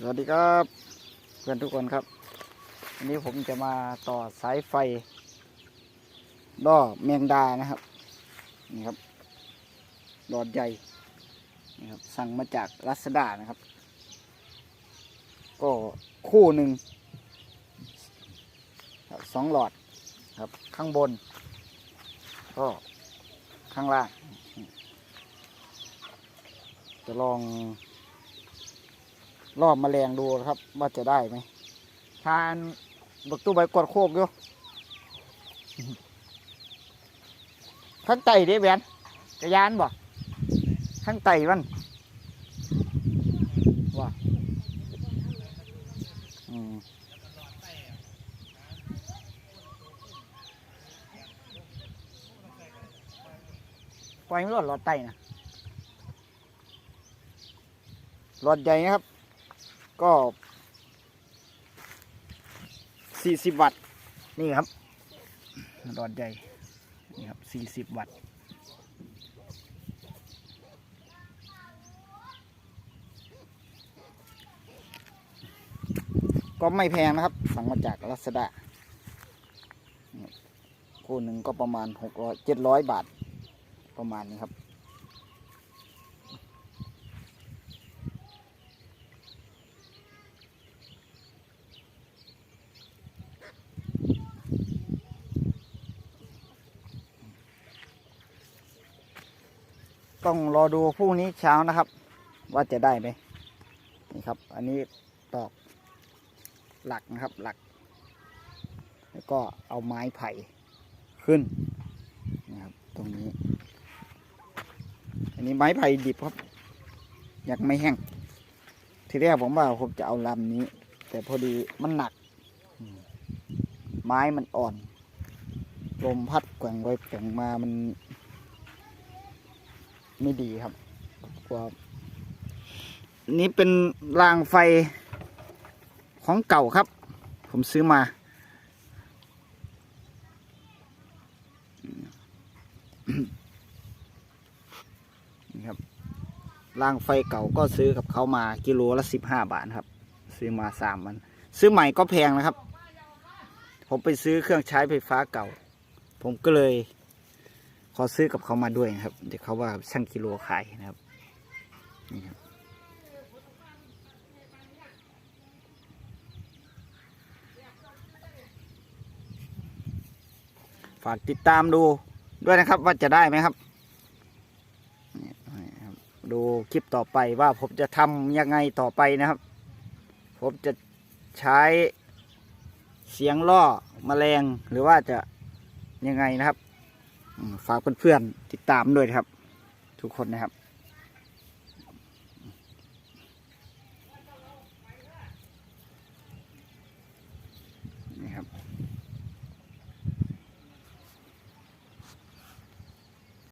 สวัสดีครับเพื่อนทุกคนครับวันนี้ผมจะมาต่อสายไฟล่อแมงดานะครับนี่ครับหลอดใหญ่นี่ครับสั่งมาจากรัสดานะครับ ก็คู่หนึ่งสองหลอดครับข้างบน ก็ข้างล่างจะลอง รอบแมลงดูครับ ว่าจะได้ไหมทานบักตู้ใบกดโคกอยู่ข้างไตเด้แบนกระยานบ่ข้างไตมันว่าอืมปล่อยมันรอดรอดไตนะรอดใหญ่นะครับ ก็สี่สิบวัตต์ นี่ครับหลอดใหญ่ นี่ครับสี่สิบวัตต์ก็ไม่แพงนะครับ สั่งมาจากรัสดาคู่หนึ่งก็ประมาณหกร้อยเจ็ดร้อยบาท ประมาณนี้ครับ ต้องรอดูพรุ่งนี้เช้านะครับ ว่าจะได้ไหมนี่ครับ อันนี้ตอกหลักนะครับหลัก แล้วก็เอาไม้ไผ่ขึ้นนะครับ ตรงนี้ อันนี้ไม้ไผ่ดิบครับยังไม่แห้ง ทีแรกผมว่าผมจะเอาลำนี้ แต่พอดีมันหนัก ไม้มันอ่อน ลมพัดแกว่งไปแกว่งมามัน ไม่ดีครับกลัวนี่เป็นรางไฟของเก่าครับ ผมซื้อมา นี่ครับรางไฟเก่าก็ซื้อกับเขามากิโลละสิบห้าบาทครับ ซื้อมาสามวัน ซื้อใหม่ก็แพงนะครับ ผมไปซื้อเครื่องใช้ไฟฟ้าเก่า ผมก็เลย ขอซื้อกับเขามาด้วยนะครับ เดี๋ยวเขาว่าช่างกิโลขายนะครับนี่ครับฝากติดตามดูด้วยนะครับว่าจะได้ไหมครับ ดูคลิปต่อไปว่าผมจะทำยังไงต่อไปนะครับ ผมจะใช้เสียงล่อแมลงหรือว่าจะยังไงนะครับ ฝากเพื่อนๆติดตามด้วยครับ ทุกคนนะครับ